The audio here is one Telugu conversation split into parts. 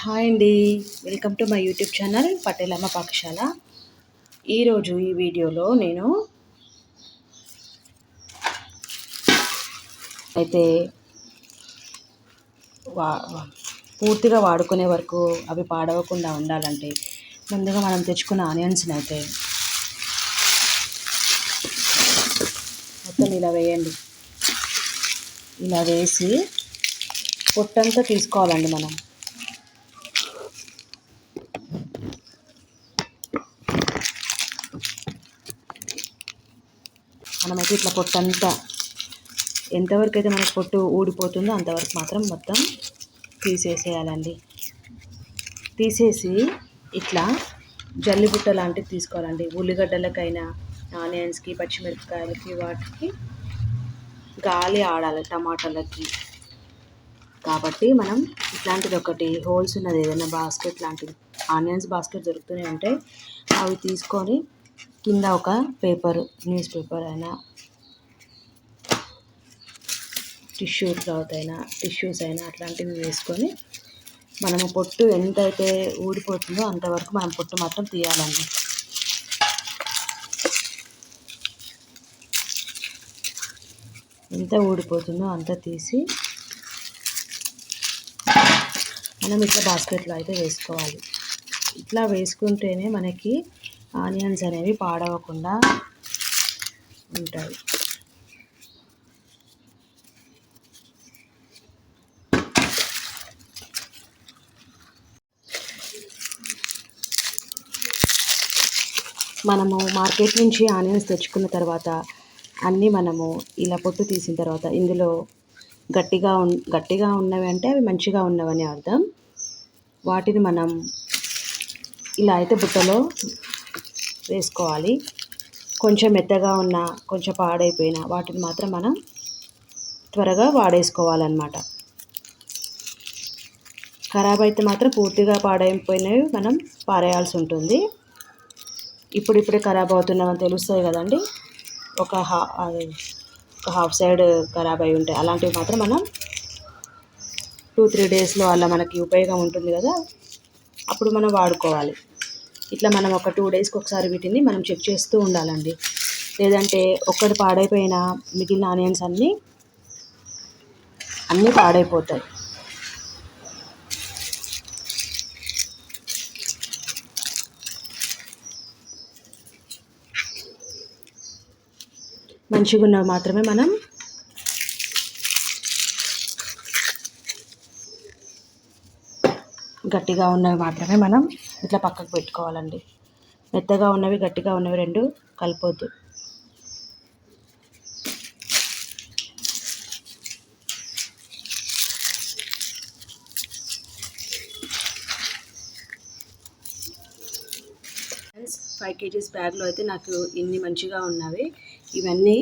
హాయ్ అండి. Welcome to my YouTube channel Patelamma Pakashala ఈరోజు ఈ వీడియోలో నేను అయితే వా వా- పూర్తిగా వాడుకునే వరకు అవి పాడవకుండా ఉండాలంటే ముందుగా మనం తెచ్చుకున్న ఆనియన్స్ని అయితే మొత్తం ఇలా వేయండి. ఇలా వేసి పొట్టంతా తీసుకోవాలండి మనం. మనమైతే ఇట్లా పొట్టంతా ఎంతవరకు అయితే మనకు పొట్టు ఊడిపోతుందో అంతవరకు మాత్రం మొత్తం తీసేసేయాలండి. తీసేసి ఇట్లా జల్లిబుట్ట లాంటివి తీసుకోవాలండి. ఉల్లిగడ్డలకైనా ఆనియన్స్కి పచ్చిమిరపకాయలకి వాటికి గాలి ఆడాలి టమాటాలకి. కాబట్టి మనం ఇట్లాంటిది ఒకటి హోల్స్ ఉన్నది ఏదైనా బాస్కెట్ లాంటిది. ఆనియన్స్ బాస్కెట్ దొరుకుతూనే ఉంటాయి. అవి తీసుకొని కింద ఒక పేపర్ న్యూస్ పేపర్ అయినా టిష్యూ క్లాత్ అయినా టిష్యూస్ అయినా అట్లాంటివి వేసుకొని మనము పొట్టు ఎంతైతే ఊడిపోతుందో అంతవరకు మనం పొట్టు మాత్రం తీయాలండి. ఎంత ఊడిపోతుందో అంత తీసి మనం ఇట్లా బాస్కెట్లో అయితే వేసుకోవాలి. ఇట్లా వేసుకుంటేనే మనకి ఆనియన్స్ అనేవి పాడవకుండా ఉంటాయి. మనము మార్కెట్ నుంచి ఆనియన్స్ తెచ్చుకున్న తర్వాత అన్నీ మనము ఇలా పొట్టు తీసిన తర్వాత ఇందులో గట్టిగా ఉన్ గట్టిగా ఉన్నవి అంటే అవి మంచిగా ఉన్నవని అర్థం. వాటిని మనం ఇలా అయితే బుట్టలో వేసుకోవాలి. కొంచెం మెత్తగా ఉన్న కొంచెం పాడైపోయిన వాటిని మాత్రం మనం త్వరగా వాడేసుకోవాలన్నమాట. ఖరాబ్ అయితే మాత్రం పూర్తిగా పాడైపోయినవి మనం పారేయాల్సి ఉంటుంది. ఇప్పుడిప్పుడే ఖరాబ్ అవుతున్నామని తెలుస్తాయి కదండి. ఒక హా ఒక హాఫ్ సైడ్ ఖరాబ్ అయి ఉంటాయి. అలాంటివి మాత్రం మనం టూ త్రీ డేస్లో అలా మనకి ఉపయోగం ఉంటుంది కదా. అప్పుడు మనం వాడుకోవాలి. ఇట్లా మనం ఒక టూ డేస్కి ఒకసారి వీటిని మనం చెక్ చేస్తూ ఉండాలండి. లేదంటే ఒక్కటి పాడైపోయిన మిగిలిన ఆనియన్స్ అన్నీ అన్నీ పాడైపోతాయి. మంచిగా ఉన్నవి మాత్రమే మనం గట్టిగా ఉన్నవి మాత్రమే మనం ఇట్లా పక్కకు పెట్టుకోవాలండి. మెత్తగా ఉన్నవి గట్టిగా ఉన్నవి రెండు కలిపొద్దు. ఫైవ్ కేజీస్ బ్యాగ్లో అయితే నాకు ఇన్ని మంచిగా ఉన్నవి. ఇవన్నీ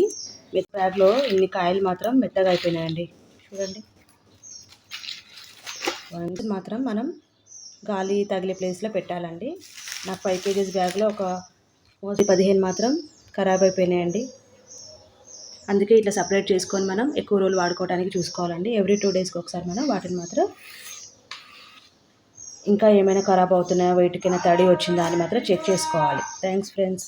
మెత్త బ్యాగ్లో ఇన్ని కాయలు మాత్రం మెత్తగా అయిపోయినాయండి. చూడండి. వన్స్ మాత్రం మనం గాలి తగిలే ప్లేస్లో పెట్టాలండి. నాకు ఫైవ్ కేజీస్ బ్యాగ్లో ఒక మోస్ట్లీ పదిహేను మాత్రం ఖరాబ్ అయిపోయినాయండి. అందుకే ఇట్లా సపరేట్ చేసుకొని మనం ఎక్కువ రోజులు వాడుకోవడానికి చూసుకోవాలండి. ఎవ్రీ టూ డేస్కి ఒకసారి మనం వాటిని మాత్రం ఇంకా ఏమైనా ఖరాబ్ అవుతున్నాయా వెయిట్కైనా తడి వచ్చిందా అని మాత్రం చెక్ చేసుకోవాలి. Thanks friends.